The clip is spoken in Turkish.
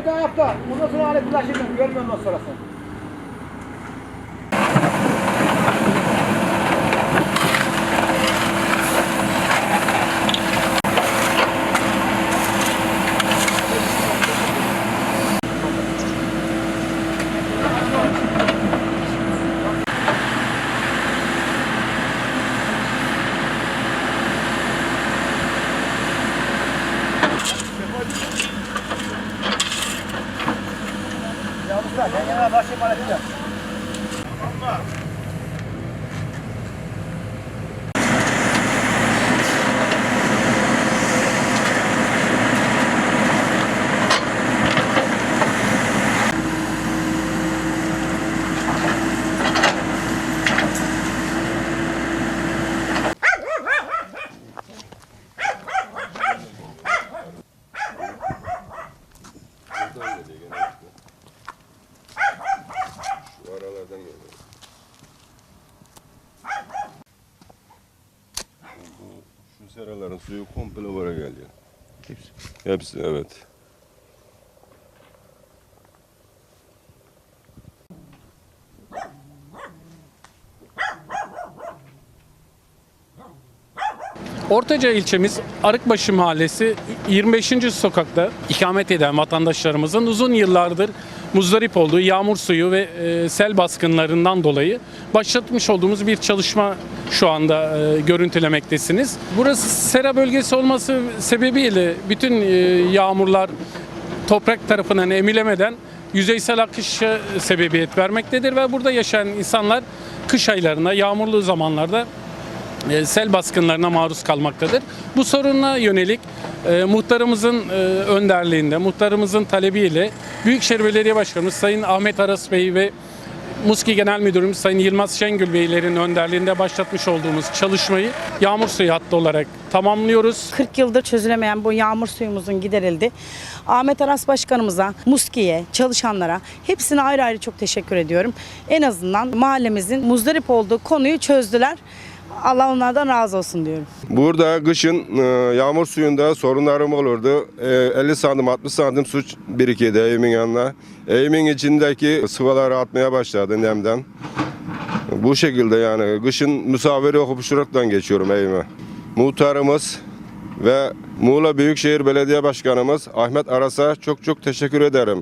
bir daha yap da. Ondan sonra alet. Görmüyorum ondan sonrasını. Dobra, ja nie ma właśnie maleczka. Seraların suyu komple oraya geliyor. Hepsi? Hepsi evet. Ortaca ilçemiz Arıkbaşı Mahallesi 25. sokakta ikamet eden vatandaşlarımızın uzun yıllardır muzdarip olduğu yağmur suyu ve e, sel baskınlarından dolayı başlatmış olduğumuz bir çalışma şu anda e, görüntülemektesiniz. Burası sera bölgesi olması sebebiyle bütün e, yağmurlar toprak tarafından emilemeden yüzeysel akışa sebebiyet vermektedir ve burada yaşayan insanlar kış aylarında, yağmurlu zamanlarda sel baskınlarına maruz kalmaktadır. Bu soruna yönelik e, muhtarımızın e, önderliğinde, muhtarımızın talebiyle Büyükşehir Belediye Başkanımız Sayın Ahmet Aras Bey ve Muski Genel Müdürümüz Sayın Yılmaz Şengül Beylerin önderliğinde başlatmış olduğumuz çalışmayı yağmur suyu hattı olarak tamamlıyoruz. 40 yıldır çözülemeyen bu yağmur suyumuzun giderildi. Ahmet Aras Başkanımıza, Muski'ye, çalışanlara hepsine ayrı ayrı çok teşekkür ediyorum. En azından mahallemizin muzdarip olduğu konuyu çözdüler. Allah onlardan razı olsun diyorum. Burada kışın e, yağmur suyunda sorunlarım olurdu. E, 50 santim 60 santim su birikirdi evimin yanına. Evimin içindeki sıvaları atmaya başladı nemden. Bu şekilde yani kışın misafiri okupuşturaktan geçiyorum evime. Muhtarımız ve Muğla Büyükşehir Belediye Başkanımız Ahmet Aras'a çok çok teşekkür ederim.